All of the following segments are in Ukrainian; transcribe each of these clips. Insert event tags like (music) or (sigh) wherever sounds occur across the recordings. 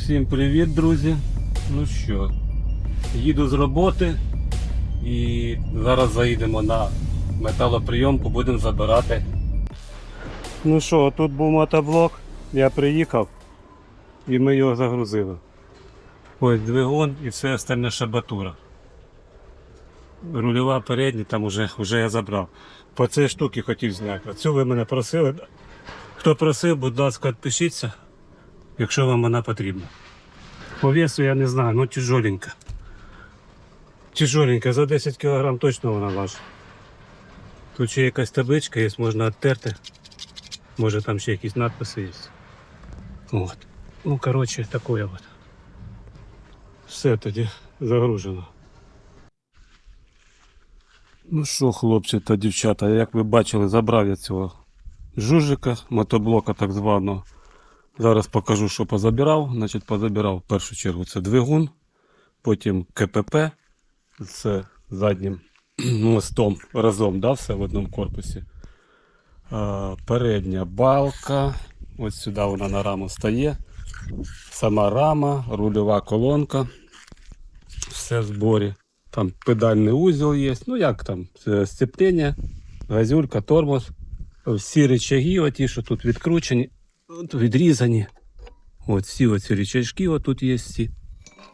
Всім привіт, друзі. Ну що, їду з роботи і зараз заїдемо на металоприйомку, будемо забирати. Ну що, тут був мотоблок, я приїхав і ми його загрузили. Ось двигун і все остальне шабатура. Рульова передня, там уже, уже я забрав. По цій штуці хотів зняти. Оцю ви мене просили. Хто просив, будь ласка, відпишіться, якщо вам вона потрібна. По весу я не знаю, ну тяжоленька. Тяжоленька, за 10 кг точно вона важить. Тут ще якась табличка є, можна відтерти. Може там ще якісь надписи є. От. Ну, коротше, таке от. Все тоді загружено. Ну що, хлопці та дівчата, як ви бачили, забрав я цього жужика, мотоблока так званого. Зараз покажу, що позабирав. Значить, позабирав в першу чергу це двигун, потім КПП з заднім (clears throat) мостом разом, да, все в одному корпусі. А, передня балка. Ось сюди вона на раму стає. Сама рама, рульова колонка. Все в зборі. Там педальний узел є. Ну як там, сцеплення, газюлька, тормоз. Всі речаги, оті, що тут відкручені, от відрізані. От всі оці речашки отут є всі.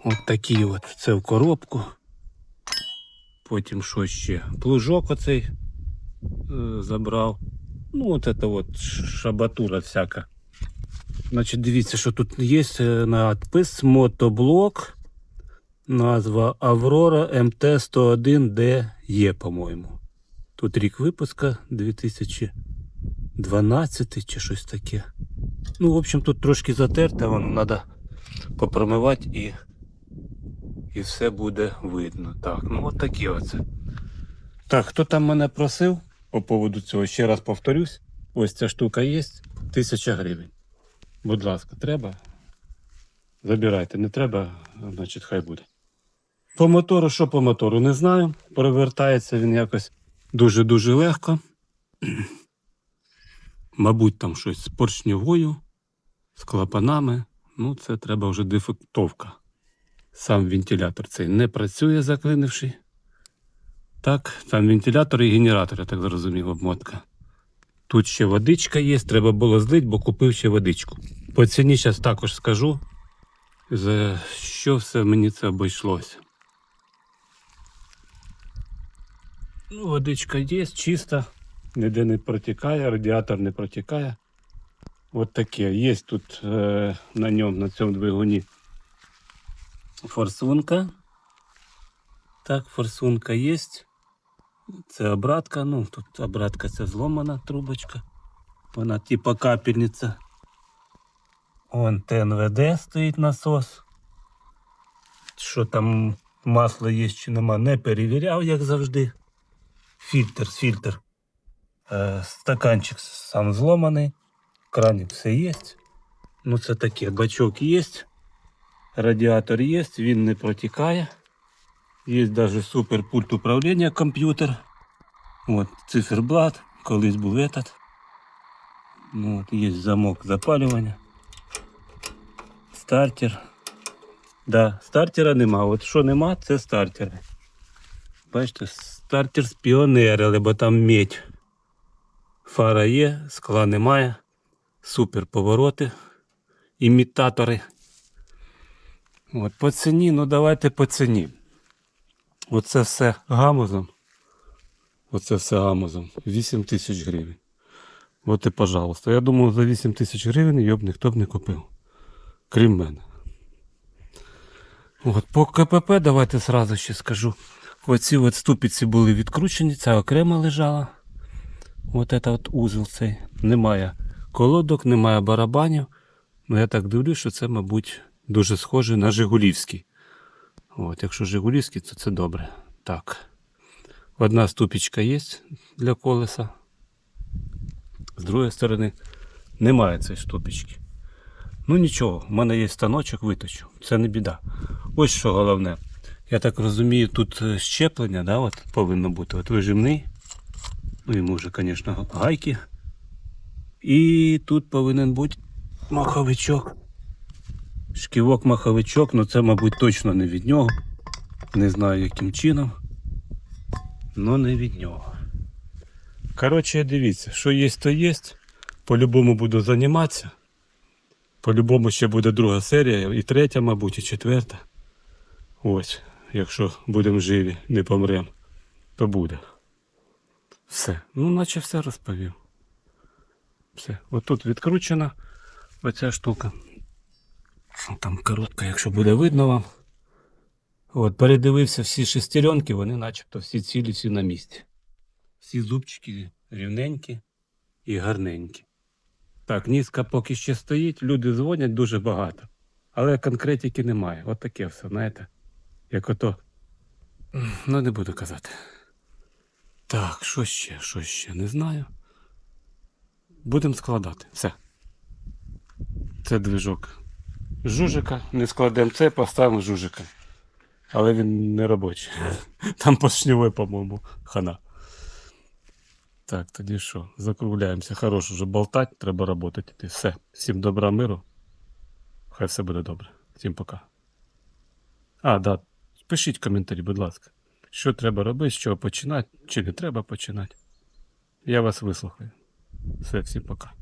От такі от. Це в коробку. Потім що ще? Плужок оцей е, забрав. Ну, от це от шабатура всяка. Значить, дивіться, що тут є надпис мотоблок. Назва Аврора МТ-101DE, по-моєму. Тут рік випуска 2012 чи щось таке. Ну, в общем, тут трошки затерте, воно треба попромивати і, і все буде видно. Так, ну от такі оце. Так, хто там мене просив по поводу цього, ще раз повторюсь. Ось ця штука є, тисяча гривень. Будь ласка, треба? Забирайте, не треба, значить, хай буде. По мотору, що по мотору, не знаю. Перевертається він якось дуже-дуже легко. (clears throat) Мабуть, там щось з поршньовою, з клапанами. Ну, це треба вже дефектовка. Сам вентилятор цей не працює, заклинивши. Так, там вентилятор і генератор, я так зрозумів, обмотка. Тут ще водичка є, треба було злити, бо купив ще водичку. По ціні зараз також скажу, за що все мені це обійшлося. Ну, водичка є, чиста, ніде не протікає, радіатор не протікає. От таке. Є тут е, на ньому, на цьому двигуні форсунка. Так, форсунка є. Це обратка, ну тут обратка це зломана трубочка. Вона типа капельниця. Вон ТНВД стоїть насос. Що там масло є чи нема, не перевіряв, як завжди. Фільтр, фільтр. Е, стаканчик сам зломаний. Краник все є. Ну це таке, бачок є. Радіатор є, він не протікає. Є навіть супер пульт управління комп'ютер. От циферблат, колись був этот. Ну, от, є замок запалювання. Стартер. Да, стартера нема. От що нема, це стартери. Бачите, стартер спіонерили, бо там медь. Фара є, скла немає. Супер повороти. Імітатори. От, по ціні, ну давайте по ціні. Оце все гамузом. Оце все гамузом. 8 тисяч гривень. От і пожалуйста. Я думаю, за 8 тисяч гривень його б ніхто б не купив. Крім мене. От, по КПП давайте сразу ще скажу. Оці от ступиці були відкручені, ця окремо лежала. От це от узел цей. Немає колодок, немає барабанів. Ну я так дивлюсь, що це, мабуть, дуже схоже на Жигулівський. От, якщо Жигулівський, то це добре. Так. Одна ступічка є для колеса. З другої сторони немає цієї ступічки. Ну нічого, в мене є станочок, виточу. Це не біда. Ось що головне. Я так розумію, тут е, щеплення да, от, повинно бути. От вижимний. Ну йому вже, звісно, гайки. І тут повинен бути маховичок, Шківок маховичок, ну це, мабуть, точно не від нього. Не знаю, яким чином. Ну, не від нього. Коротше, дивіться, що є, то є. По-любому буду займатися. По-любому ще буде друга серія, і третя, мабуть, і четверта. Ось, якщо будемо живі, не помремо, то буде. Все. Ну, наче все розповів. Все. Отут відкручена оця штука. Там коротка, якщо буде видно вам. От, передивився всі шестеренки, вони начебто всі цілі, всі на місці. Всі зубчики рівненькі і гарненькі. Так, низка поки ще стоїть, люди дзвонять дуже багато. Але конкретики немає. От таке все, знаєте. Як ото. Ну, не буду казати. Так, що ще, що ще, не знаю. Будемо складати. Все. Це движок. Жужика не складемо це, поставимо жужика. Але він не робочий. (laughs) Там поршньове, по-моєму, хана. Так, тоді що? Закругляємося. Хорош уже болтать, треба працювати. Все. Всім добра миру. Хай все буде добре. Всім пока. А, да. Пишіть коментарі, будь ласка. Що треба робити, з чого починати, чи не треба починати. Я вас вислухаю. Все, всім пока.